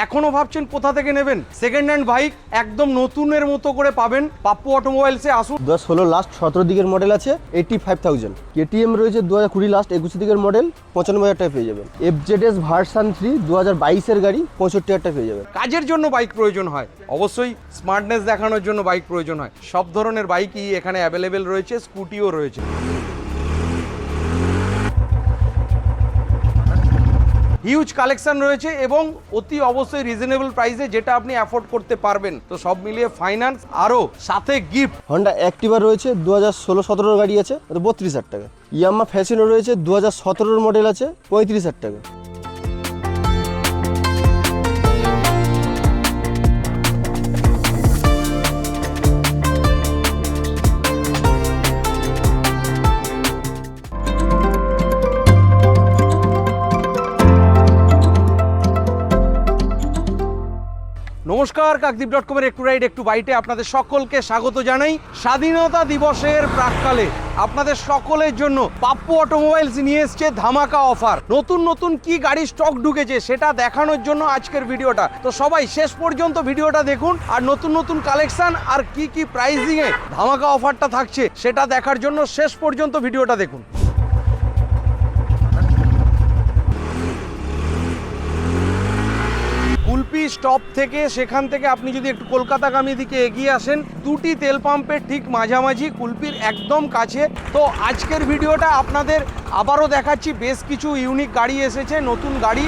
এখনও ভাবছেন কোথা থেকে নেবেন? সেকেন্ড হ্যান্ড বাইক একদম নতুনের মতো করে পাবেন। পাপ্পু অটোমোবাইলসে আসুন। দু হাজার ষোলো লাস্ট সতেরো দিকের মডেল আছে এইটি ফাইভ থাউজেন্ড কেটিএম রয়েছে দু হাজার কুড়ি লাস্ট একুশ দিকের মডেল পঁচানব্বই হাজার টাকা পেয়ে যাবেন। F Z S version three দু হাজার বাইশের গাড়ি পঁয়ষট্টি হাজার টাকা পেয়ে যাবেন। কাজের জন্য বাইক প্রয়োজন হয়। অবশ্যই স্মার্টনেস দেখানোর জন্য বাইক প্রয়োজন হয়। সব ধরনের বাইকই এখানে অ্যাভেলেবেল রয়েছে স্কুটিও রয়েছে। হিউজ কালেকশন রয়েছে এবং অতি অবশ্যই রিজনেবল প্রাইসে যেটা আপনি অ্যাফোর্ড করতে পারবেন। তো সব মিলিয়ে ফাইন্যান্স আরও সাথে গিফট হন্ডা অ্যাক্টিভা রয়েছে দু হাজার ষোলো সতেরোর গাড়ি আছে বত্রিশ হাজার টাকা। ইয়ামা ফ্যাশনও রয়েছে দু হাজার সতেরোর মডেল আছে, পঁয়ত্রিশ হাজার টাকা। ডট কমের একটু রাইড একটু বাইটে আপনাদের সকলকে স্বাগত জানাই। স্বাধীনতা দিবসের প্রাককালে আপনাদের সকলের জন্য পাপ্পু অটোমোবাইলস নিয়ে এসছে ধামাকা অফার নতুন নতুন কি গাড়ি স্টক ঢুকেছে সেটা দেখানোর জন্য আজকের ভিডিওটা। তো সবাই শেষ পর্যন্ত ভিডিওটা দেখুন আর নতুন নতুন কালেকশন আর কি কি প্রাইসিং এ ধামাকা অফারটা থাকছে সেটা দেখার জন্য শেষ পর্যন্ত ভিডিওটা দেখুন। কুলপি স্টপ থেকে সেখান থেকে আপনি যদি একটু কলকাতাগামী দিকে এগিয়ে আসেন দুটি তেল পাম্পের ঠিক মাঝামাঝি কুলপির একদম কাছে। তো আজকের ভিডিওটা আপনাদের আবারও দেখাচ্ছি বেশ কিছু ইউনিক গাড়ি এসেছে নতুন গাড়ি।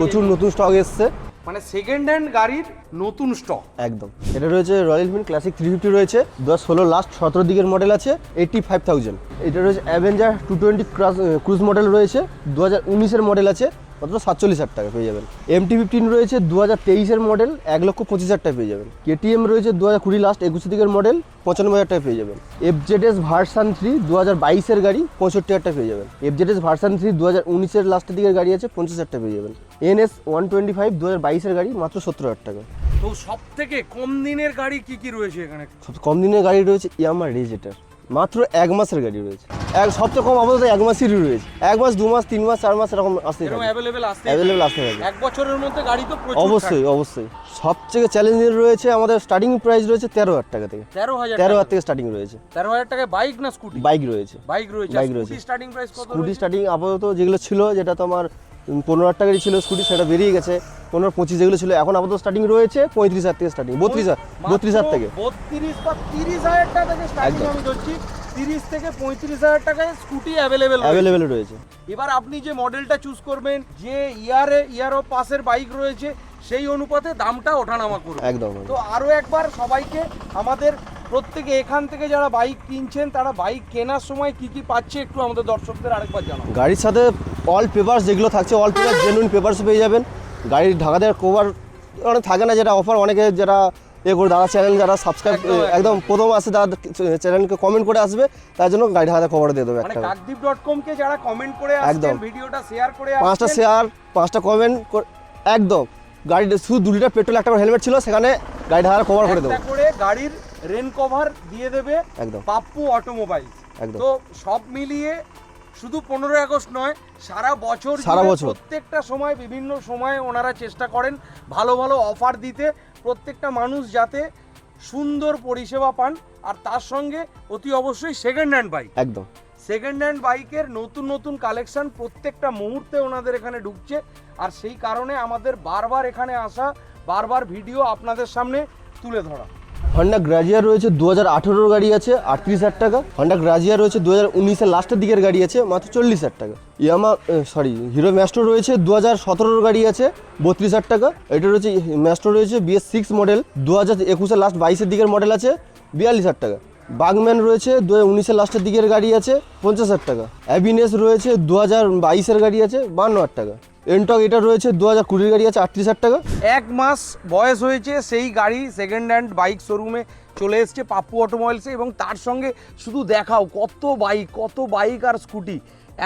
প্রচুর নতুন স্টক এসছে। মানে সেকেন্ড হ্যান্ড গাড়ির নতুন স্টক একদম। এটা রয়েছে Royal Enfield classic three fifty রয়েছে দু হাজার ষোলো লাস্ট সতেরো দিকের মডেল আছে এইটটি ফাইভ থাউজেন্ড এটা রয়েছে Avenger two twenty cruise model রয়েছে দু হাজার উনিশের মডেল আছে মাত্র সাতচল্লিশ হাজার টাকা পেয়ে যাবেন। এমটি ফিফটিন রয়েছে দু হাজার তেইশের মডেল এক লক্ষ পঁচিশ হাজার টাকা পেয়ে যাবেন। কেটিএম রয়েছে দু হাজার কুড়ি লাস্ট একুশ দিকের মডেল পঁচানব্বই হাজার টাকা পেয়ে যাবেন। F Z S version three দু হাজার বাইশের গাড়ি পঁয়ষট্টি হাজার টাকা পেয়ে যাবেন। F Z S version three দু হাজার উনিশের লাস্টের দিকের গাড়ি আছে পঞ্চাশ হাজার টাকা পেয়ে যাবেন। এনএস ওয়ান টোয়েন্টি ফাইভ দু হাজার বাইশের গাড়ি মাত্র সত্তর হাজার টাকা তো সব থেকে কম দিনের গাড়ি কি কি রয়েছে এখানে? সবচেয়ে কম দিনের গাড়ি রয়েছে ইয়ামা রেজেটার মাত্র এক মাসের গাড়ি রয়েছে। এক সবচেয়ে কম আপাতত এক মাসেরই রয়েছে। এক মাস দু মাস তিন মাস চার মাস এরকম আসতে এরকম থাকে অ্যাভেলেবেল আসতে অ্যাভেলেবল আসতে থাকে এক বছরের মধ্যে গাড়ি তো অবশ্যই অবশ্যই। সবথেকে চ্যালেঞ্জিং রয়েছে আমাদের স্টার্টিং প্রাইস রয়েছে তেরো হাজার টাকা থেকে। তেরো হাজার তেরো হাজার থেকে স্টার্টিং রয়েছে। তেরো হাজার টাকায় বাইক না স্কুটি বাইক রয়েছে। বাইক রয়েছে। বাইক রয়েছে। স্টার্টিং প্রাইস কত স্কুটি স্টার্টিং আপাতত যেগুলো ছিল যেটা তো আমার উম, পনেরো হাজার টাকারই ছিল স্কুটি সেটা বেরিয়ে গেছে। পনেরো পঁচিশ যেগুলো ছিল এখন আপাতত স্টার্টিং রয়েছে পঁয়ত্রিশ হাজার থেকে স্টার্টিং বত্রিশ হাজার বত্রিশ হাজার থেকে। বত্রিশ বা তিরিশ হাজার টাকা থেকে স্টার্টিং। আমি ধরছি। তিরিশ থেকে পঁয়ত্রিশ হাজার টাকায় স্কুটি অ্যাভেলেবেল অ্যাভেলেবেল রয়েছে। এবার আপনি যে মডেলটা চুজ করবেন যে ইয়ারে ইয়ার ও পাশের বাইক রয়েছে সেই অনুপাতে দামটা ওঠানামা করবে একদম তো আরও একবার সবাইকে আমাদের প্রত্যেকে এখান থেকে যারা বাইক কিনছেন তারা বাইক কেনার সময় কি কি পাচ্ছে একটু আমাদের দর্শকদের আরেকবার জানাও। গাড়ির সাথে অল পেপারস যেগুলো থাকছে অল পেপার জেনুইন পেপারস পেয়ে যাবেন। গাড়ির ঢাকা দেওয়ার কভার অনেক থাকে না যেটা অফার অনেকে যারা এ করে দাদা চ্যানেল যারা সাবস্ক্রাইব একদম, প্রথম আসে দাদা চ্যানেলকে কমেন্ট করে আসবে তার জন্য গাড়ি ঢাকা কভার দিয়ে দেবে মানে একটা। কাকদ্বীপ ডট কমকে যারা কমেন্ট করে একদম। ভিডিওটা শেয়ার করে পাঁচটা শেয়ার পাঁচটা কমেন্ট একদম। গাড়ির শুধু দু লিটার পেট্রোল একটা হেলমেট ছিল সেখানে গাড়ি ঢাকা কভার করে দেবো। করে গাড়ির রেন কভার দিয়ে দেবে একদম। পাপ্পু অটোমোবাইল। একদম। তো সব মিলিয়ে শুধু পনেরোই আগস্ট নয় সারা বছর সারা বছর। প্রত্যেকটা সময় বিভিন্ন সময় ওনারা চেষ্টা করেন ভালো ভালো অফার দিতে। প্রত্যেকটা মানুষ যাতে সুন্দর পরিষেবা পান আর তার সঙ্গে অতি অবশ্যই সেকেন্ড হ্যান্ড বাইক একদম। সেকেন্ড হ্যান্ড বাইকের নতুন নতুন কালেকশন প্রত্যেকটা মুহূর্তে ওনাদের এখানে ঢুকছে। আর সেই কারণে আমাদের বারবার এখানে আসা বারবার ভিডিও আপনাদের সামনে তুলে ধরা। হন্ডা গ্রাজিয়া রয়েছে দু হাজার আঠেরোর গাড়ি আছে, আটত্রিশ হাজার টাকা। হন্ডা গ্রাজিয়া রয়েছে দু হাজার উনিশের লাস্টের দিকের গাড়ি আছে, মাত্র চল্লিশ হাজার টাকা। ইয়ামা সরি হিরো ম্যাস্ট্রো রয়েছে দু হাজার সতেরোর গাড়ি আছে, বত্রিশ হাজার টাকা। এটা রয়েছে ম্যাস্ট্রো রয়েছে বিএস সিক্স মডেল দু হাজার একুশের লাস্ট বাইশের দিকের মডেল আছে, বিয়াল্লিশ হাজার টাকা। বাগম্যান রয়েছে দু হাজার উনিশের লাস্টের দিকের গাড়ি আছে, পঞ্চাশ হাজার টাকা। অ্যাভিনেস রয়েছে দু হাজার বাইশের গাড়ি আছে, বান্ন হাজার টাকা। এনটক এটা রয়েছে দু হাজার কুড়ির গাড়ি আছে, আটত্রিশ হাজার টাকা। এক মাস বয়স হয়েছে সেই গাড়ি সেকেন্ড হ্যান্ড বাইক শোরুমে চলে এসছে পাপ্পু অটোমোবাইলসে এবং তার সঙ্গে শুধু দেখাও কত বাইক কত বাইক আর স্কুটি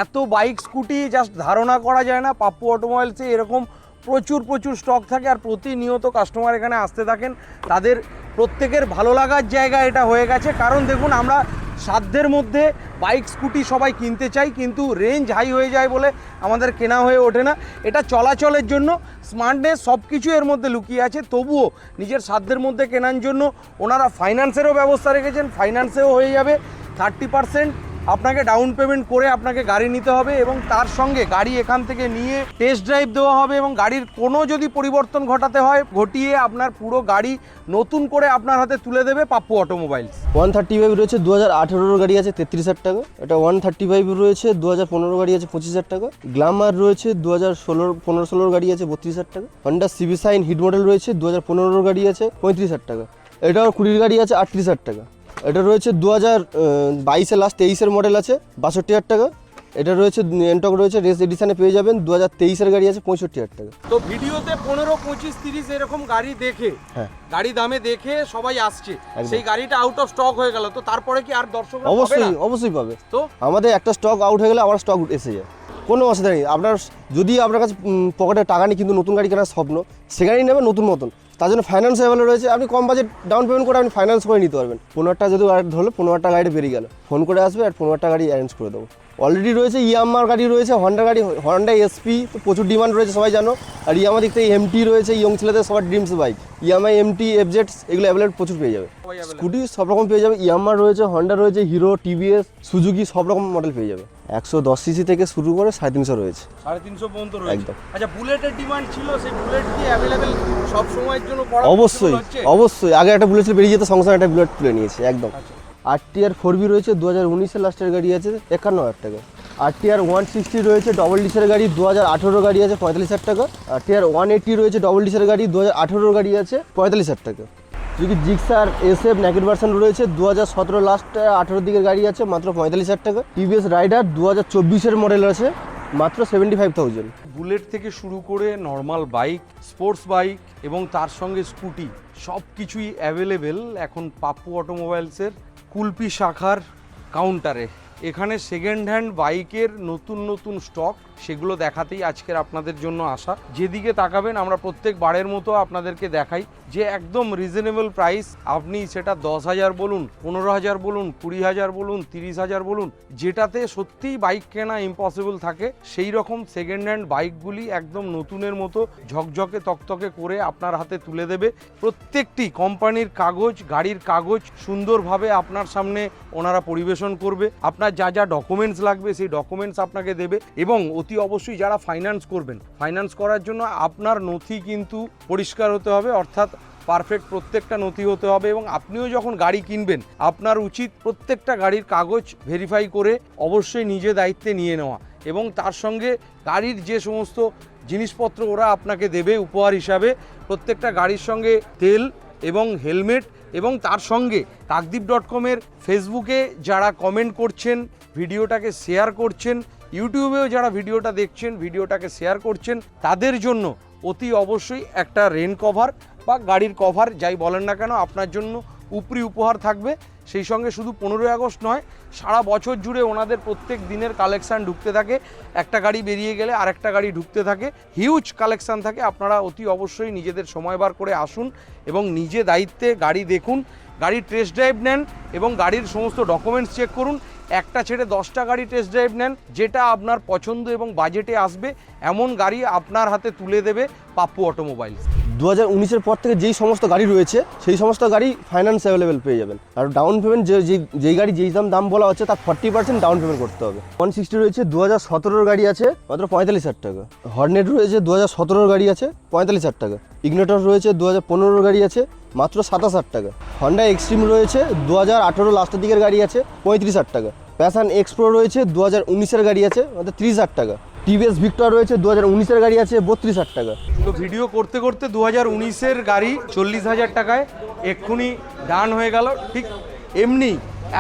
এত বাইক স্কুটি জাস্ট ধারণা করা যায় না পাপ্পু অটোমোবাইলসে এরকম প্রচুর প্রচুর স্টক থাকে আর প্রতিনিয়ত কাস্টমার এখানে আসতে থাকেন। তাদের প্রত্যেকের ভালো লাগার জায়গা এটা হয়ে গেছে। কারণ দেখুন, আমরা সাধ্যের মধ্যে বাইক স্কুটি সবাই কিনতে চাই, কিন্তু রেঞ্জ হাই হয়ে যায় বলে আমাদের কেনা হয়ে ওঠে না। এটা চলাচলের জন্য স্মার্টনেস সব কিছু এর মধ্যে লুকিয়ে আছে। তবুও নিজের সাধ্যের মধ্যে কেনার জন্য ওনারা ফাইন্যান্সেরও ব্যবস্থা রেখেছেন। ফাইন্যান্সেও হয়ে যাবে। থার্টি পার্সেন্ট আপনাকে ডাউন পেমেন্ট করে আপনাকে গাড়ি নিতে হবে এবং তার সঙ্গে গাড়ি এখান থেকে নিয়ে টেস্ট ড্রাইভ দেওয়া হবে এবং গাড়ির কোনো যদি পরিবর্তন ঘটাতে হয়, ঘটিয়ে আপনার পুরো গাড়ি নতুন করে আপনার হাতে তুলে দেবে Pappu automobiles one thirty five রয়েছে দু হাজার আঠেরোর গাড়ি আছে তেত্রিশ হাজার টাকা। এটা ওয়ান থার্টি ফাইভ রয়েছে দু হাজার পনেরো গাড়ি আছে পঁচিশ হাজার টাকা। গ্লামার রয়েছে দু হাজার ষোলোর, পনেরো ষোলোর গাড়ি আছে বত্রিশ হাজার টাকা। Honda CB Shine hit model রয়েছে দু হাজার পনেরোর গাড়ি আছে পঁয়ত্রিশ হাজার টাকা। এটাও কুড়ির গাড়ি আছে আটত্রিশ হাজার টাকা। এটা রয়েছে দু হাজার বাইশে লাস্ট তেইশের মডেল আছে বাষট্টি হাজার টাকা। এটা রয়েছে এনটক রয়েছে রেস এডিশনে পেয়ে যাবেন দু হাজার তেইশের গাড়ি আছে পঁয়ষট্টি হাজার টাকা। তো ভিডিওতে পনেরো পঁচিশ তিরিশ এরকম গাড়ি দেখে হ্যাঁ। গাড়ি দামে দেখে সবাই আসছে। সেই গাড়িটা আউট অফ স্টক হয়ে গেল তো তারপরে কি আর দর্শক অবশ্যই অবশ্যই পাবে। তো? আমাদের একটা স্টক আউট হয়ে গেলে আবার স্টক এসে যায়। কোনো অসুবিধা নেই। আপনার যদি আপনার কাছে পকেটে টাকা নেই কিন্তু নতুন গাড়ি কেনার স্বপ্ন সে গাড়ি নেবেন নতুন মতন। তার জন্য ফাইন্যান্স অ্যাভেলেবল রয়েছে। আপনি কম বাজেট ডাউন পেমেন্ট করে আপনি ফাইন্যান্স করে নিতে পারবেন। পনেরো টাকা যদি গাড়ি ধরলে পনেরো টাকা গাড়ি বেরিয়ে গেল। ফোন করে আসবে আর পনেরো টাকা গাড়ি অ্যারেঞ্জ করে দেবো। অলরেডি রয়েছে ইয়ামার গাড়ি রয়েছে হন্ডা গাড়ি হন্ডা এসপি তো প্রচুর ডিমান্ড রয়েছে সবাই জানো। আর ইয়ামা দিক থেকে এমটি রয়েছে ইয়ং ছেলেদের সবার ড্রিমস বাইক ইয়ামাই এমটি এফজেডস এগুলো অ্যাভেলেবল প্রচুর পেয়ে যাবে। স্কুটি সব রকম পেয়ে যাবে ইয়ামার রয়েছে হন্ডা রয়েছে হিরো টিভিএস সুজুকি সব রকম মডেল পেয়ে যাবে। একশো দশ সিসি থেকে শুরু করে সাড়ে তিনশো রয়েছে। সাড়ে তিনশো পর্যন্ত রয়েছে। একদম। আচ্ছা বুলেটের ডিমান্ড ছিল সেই বুলেট কি অ্যাভেলেবেল সব সময়ের অবশ্যই অবশ্যই। আগে একটা বুলেট বেরিয়ে যেত সঙ্গে সঙ্গে একটা বুলেট তুলে নিয়েছে একদম। আচ্ছা। আর ফোর বি রয়েছে দু হাজার উনিশের লাস্টের গাড়ি আছে একান্ন হাজার টাকা। আর টিআর ওয়ান সিক্সটি রয়েছে ডবল ডিসের গাড়ি দু হাজার আঠেরো গাড়ি আছে পঁয়তাল্লিশ হাজার টাকা। আর টিআর ওয়ান এইটটি রয়েছে ডবল ডিসের গাড়ি দু হাজার আঠেরোর গাড়ি আছে পঁয়তাল্লিশ হাজার টাকা। যদি Gixxer S F naked version রয়েছে দু হাজার সতেরো লাস্ট আঠেরোর দিকের গাড়ি আছে মাত্র পঁয়তাল্লিশ হাজার টাকা। টিভিএস রাইডার দু হাজার চব্বিশের মডেল আছে মাত্র সেভেন্টি ফাইভ থাউজেন্ড বুলেট থেকে শুরু করে নর্মাল বাইক, স্পোর্টস বাইক এবং তার সঙ্গে স্কুটি সব কিছুই অ্যাভেলেবেল এখন পাপ্পু অটোমোবাইলসের কুলপি শাখার কাউন্টারে এখানে সেকেন্ড হ্যান্ড বাইকের নতুন নতুন স্টক সেগুলো দেখাতেই আজকের আপনাদের জন্য আসা যেদিকে তাকাবেন, আমরা প্রত্যেক বারের মতো আপনাদেরকে দেখাই যে একদম রিজনেবল প্রাইস আপনি সেটা দশ হাজার বলুন, পনেরো হাজার বলুন, কুড়ি হাজার বলুন, তিরিশ হাজার বলুন, যেটাতে সত্যিই বাইক কেনা ইম্পসিবল থাকে, সেই রকম সেকেন্ড হ্যান্ড বাইকগুলি একদম নতুনের মতো ঝকঝকে তকতকে করে আপনার হাতে তুলে দেবে। প্রত্যেকটি কোম্পানির কাগজ, গাড়ির কাগজ সুন্দরভাবে আপনার সামনে ওনারা পরিবেশন করবে। আপনার যা যা ডকুমেন্টস লাগবে, সেই ডকুমেন্টস আপনাকে দেবে এবং অতি অবশ্যই যারা ফাইন্যান্স করবেন। ফাইন্যান্স করার জন্য আপনার নথি কিন্তু পরিষ্কার হতে হবে, অর্থাৎ পারফেক্ট প্রত্যেকটা নথি হতে হবে এবং আপনিও যখন গাড়ি কিনবেন, আপনার উচিত প্রত্যেকটা গাড়ির কাগজ ভেরিফাই করে অবশ্যই নিজে দায়িত্বে নিয়ে নেওয়া এবং তার সঙ্গে গাড়ির যে সমস্ত জিনিসপত্র ওরা আপনাকে দেবে উপহার হিসাবে, প্রত্যেকটা গাড়ির সঙ্গে তেল এবং হেলমেট এবং তার সঙ্গে কাকদ্বীপ ডট কমের ফেসবুকে যারা কমেন্ট করছেন ভিডিওটাকে শেয়ার করছেন ইউটিউবেও যারা ভিডিওটা দেখছেন, ভিডিওটাকে শেয়ার করছেন, তাদের জন্য অতি অবশ্যই একটা রেন কভার বা গাড়ির কভার যাই বলেন না কেন, আপনার জন্য উপরি উপহার থাকবে। সেই সঙ্গে শুধু পনেরোই আগস্ট নয়, সারা বছর জুড়ে ওনাদের প্রত্যেক দিনের কালেকশান ঢুকতে থাকে। একটা গাড়ি বেরিয়ে গেলে আরেকটা গাড়ি ঢুকতে থাকে। হিউজ কালেকশান থাকে। আপনারা অতি অবশ্যই নিজেদের সময় বার করে আসুন এবং নিজে দায়িত্বে গাড়ি দেখুন, গাড়ির টেস্ট ড্রাইভ নেন এবং গাড়ির সমস্ত ডকুমেন্টস চেক করুন। একটা ছেড়ে দশটা গাড়ি টেস্ট ড্রাইভ নেন, যেটা আপনার পছন্দ এবং বাজেটে আসবে, এমন গাড়ি আপনার হাতে তুলে দেবে পাপ্পু অটোমোবাইলস দু হাজার পর থেকে যেই সমস্ত গাড়ি রয়েছে, সেই সমস্ত গাড়ি ফাইন্যান্স অ্যাভেলেবেল পেয়ে যাবেন। আর ডাউন পেমেন্ট যে, যে- যেই গাড়ি যেই দাম দাম বলা হচ্ছে, তার ফর্টি পার্সেন্ট ডাউন পেমেন্ট করতে হবে। ওয়ান সিক্সটি রয়েছে, দু হাজার সতেরোর গাড়ি আছে, মাত্র পঁয়তাল্লিশ হাজার টাকা। হর্নেট রয়েছে, দু হাজার সতেরোর গাড়ি আছে, পঁয়তাল্লিশ হাজার টাকা। ইগনেটর রয়েছে, দু হাজার পনেরোর গাড়ি আছে, মাত্র সাতাশ হাজার টাকা। হন্ডা এক্সট্রিম রয়েছে, দু হাজার আঠেরো লাস্টের দিকের গাড়ি আছে, পঁয়ত্রিশ হাজার টাকা। প্যাশান এক্সপ্রো রয়েছে দু হাজার উনিশের গাড়ি আছে মাত্র ত্রিশ হাজার টাকা। টিভিএস ভিক্টর রয়েছে দু হাজার উনিশের গাড়ি আছে, বত্রিশ হাজার টাকা। তো ভিডিও করতে করতে দু হাজার উনিশের গাড়ি চল্লিশ হাজার টাকায় এক্ষুনি ডান হয়ে গেল। ঠিক এমনি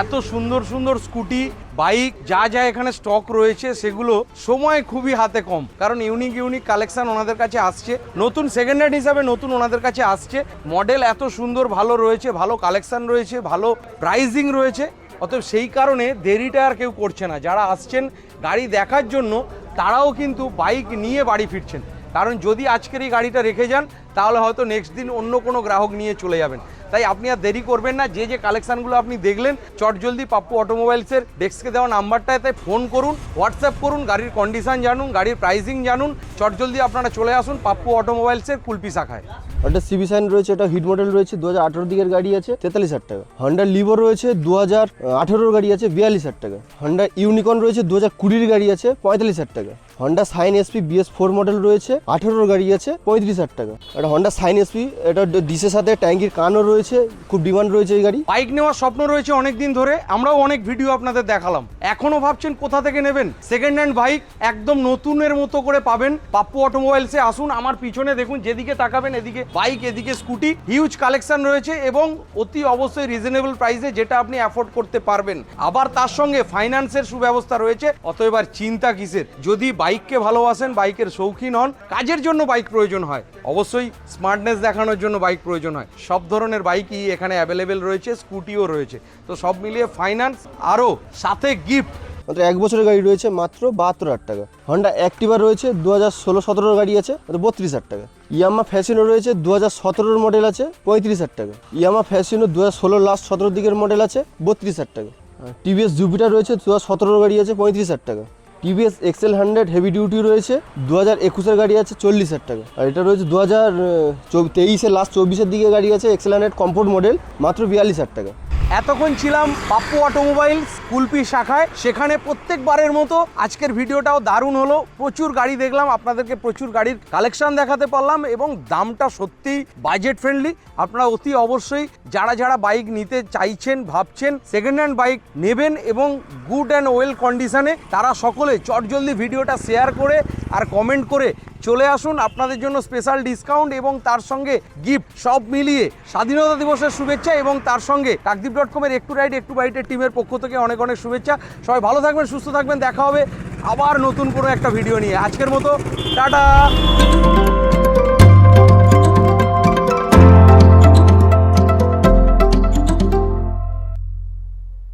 এত সুন্দর সুন্দর স্কুটি, বাইক, যা যা এখানে স্টক রয়েছে, সেগুলো সময় খুবই হাতে কম। কারণ ইউনিক ইউনিক কালেকশন ওনাদের কাছে আসছে। নতুন সেকেন্ড হ্যান্ড হিসাবে নতুন ওনাদের কাছে আসছে। মডেল এত সুন্দর, ভালো রয়েছে, ভালো কালেকশন রয়েছে, ভালো প্রাইজিং রয়েছে। অতএব সেই কারণে দেরিটা আর কেউ করছে না। যারা আসছেন গাড়ি দেখার জন্য, তারাও কিন্তু বাইক নিয়ে বাড়ি ফিরছেন। কারণ যদি আজকের এই গাড়িটা রেখে যান, তাহলে হয়তো নেক্সট দিন অন্য কোনো গ্রাহক নিয়ে চলে যাবেন। তাই আপনি আর দেরি করবেন না। যে যে কালেকশানগুলো আপনি দেখলেন, চটজলদি পাপ্পু অটোমোবাইলসের ডেস্কে দেওয়া নাম্বারটাতে ফোন করুন হোয়াটসঅ্যাপ করুন, গাড়ির কন্ডিশন জানুন, গাড়ির প্রাইসিং জানুন, চটজলদি আপনারা চলে আসুন পাপ্পু অটোমোবাইলসের কুলপি শাখায়। একটা সিবি সাইন রয়েছে এটা হিট মডেল রয়েছে দু হাজার আঠেরো দিকের গাড়ি আছে, তেতাল্লিশ হাজার টাকা। হন্ডা লিভো রয়েছে দু হাজার আঠেরোর গাড়ি আছে, বিয়াল্লিশ হাজার টাকা। হন্ডা ইউনিকর্ন রয়েছে দু হাজার কুড়ির গাড়ি আছে, পঁয়তাল্লিশ হাজার টাকা। Honda Shine SP BS four model রয়েছে, আঠেরোর গাড়ি আছে, পঁয়ত্রিশ হাজার টাকা। একটা হন্ডা সাইন এসপি এটা ডিসের সাথে ট্যাঙ্কির কানও রয়েছে, খুব ডিমান্ড রয়েছে এই গাড়ি। বাইক নেওয়ার স্বপ্ন রয়েছে অনেক দিন ধরে, আমরাও অনেক ভিডিও আপনাদের দেখালাম। এখনও ভাবছেন কোথা থেকে নেবেন? সেকেন্ড হ্যান্ড বাইক একদম নতুনের মতো করে পাবেন। পাপ্পু অটোমোবাইলসে আসুন, আমার পিছনে দেখুন, যেদিকে তাকাবেন এদিকে বাইক এদিকে স্কুটি হিউজ কালেকশন রয়েছে এবং অতি অবশ্যই রিজনেবল প্রাইসে যেটা আপনি অ্যাফোর্ড করতে পারবেন। আবার তার সঙ্গে ফাইন্যান্সের সুব্যবস্থা রয়েছে, অতএব আর চিন্তা কিসের? যদি বাইককে ভালোবাসেন, বাইকের শৌখিন হন। কাজের জন্য বাইক প্রয়োজন হয়। অবশ্যই স্মার্টনেস দেখানোর জন্য বাইক প্রয়োজন হয়। সব ধরনের বাইকই এখানে অ্যাভেলেবেল রয়েছে স্কুটিও রয়েছে। তো সব মিলিয়ে ফাইন্যান্স আরও সাথে গিফট মাত্র এক বছরের গাড়ি রয়েছে, মাত্র বাহাত্তর হাজার টাকা। হন্ডা অ্যাক্টিভা রয়েছে দু হাজার ষোলো সতেরোর গাড়ি আছে বত্রিশ হাজার টাকা। ইয়ামা ফ্যাশিনো রয়েছে দু হাজার সতেরোর মডেল আছে, পঁয়ত্রিশ হাজার টাকা। ইয়ামা ফ্যাশিনো দু হাজার ষোলো লাস্ট সতেরোর দিকের মডেল আছে, বত্রিশ হাজার টাকা। টিভিএস জুপিটার রয়েছে দু হাজার সতেরোর গাড়ি আছে, পঁয়ত্রিশ হাজার টাকা। TVS XL hundred heavy duty রয়েছে দু হাজার একুশের গাড়ি আছে চল্লিশ হাজার টাকা। আর এটা রয়েছে দু হাজার তেইশে লাস্ট চব্বিশের দিকে গাড়ি আছে এক্সেল হান্ড্রেড কমফোর্ট মডেল, মাত্র বিয়াল্লিশ হাজার টাকা। এতক্ষণ ছিলাম পাপ্পু অটোমোবাইল কুলপি শাখায়, সেখানে প্রত্যেকবারের মতো আজকের ভিডিওটাও দারুণ হলো। প্রচুর গাড়ি দেখলাম, আপনাদেরকে প্রচুর গাড়ির কালেকশন দেখাতে পারলাম এবং দামটা সত্যিই বাজেট ফ্রেন্ডলি আপনারা অতি অবশ্যই যারা যারা বাইক নিতে চাইছেন, ভাবছেন সেকেন্ড হ্যান্ড বাইক নেবেন এবং গুড অ্যান্ড ওয়েল কন্ডিশনে তারা সকলে চটজলদি ভিডিওটা শেয়ার করে আর কমেন্ট করে চলে আসুন আপনাদের জন্য স্পেশাল ডিসকাউন্ট এবং তার সঙ্গে গিফট সব মিলিয়ে স্বাধীনতা দিবসের শুভেচ্ছা এবং তার সঙ্গে কাকদ্বীপ ডট কমের একটু রাইড একটু বাইটের টিমের পক্ষ থেকে অনেক অনেক শুভেচ্ছা। সবাই ভালো থাকবেন, সুস্থ থাকবেন, দেখা হবে আবার নতুন কোনো একটা ভিডিও নিয়ে। আজকের মতো, টাটা!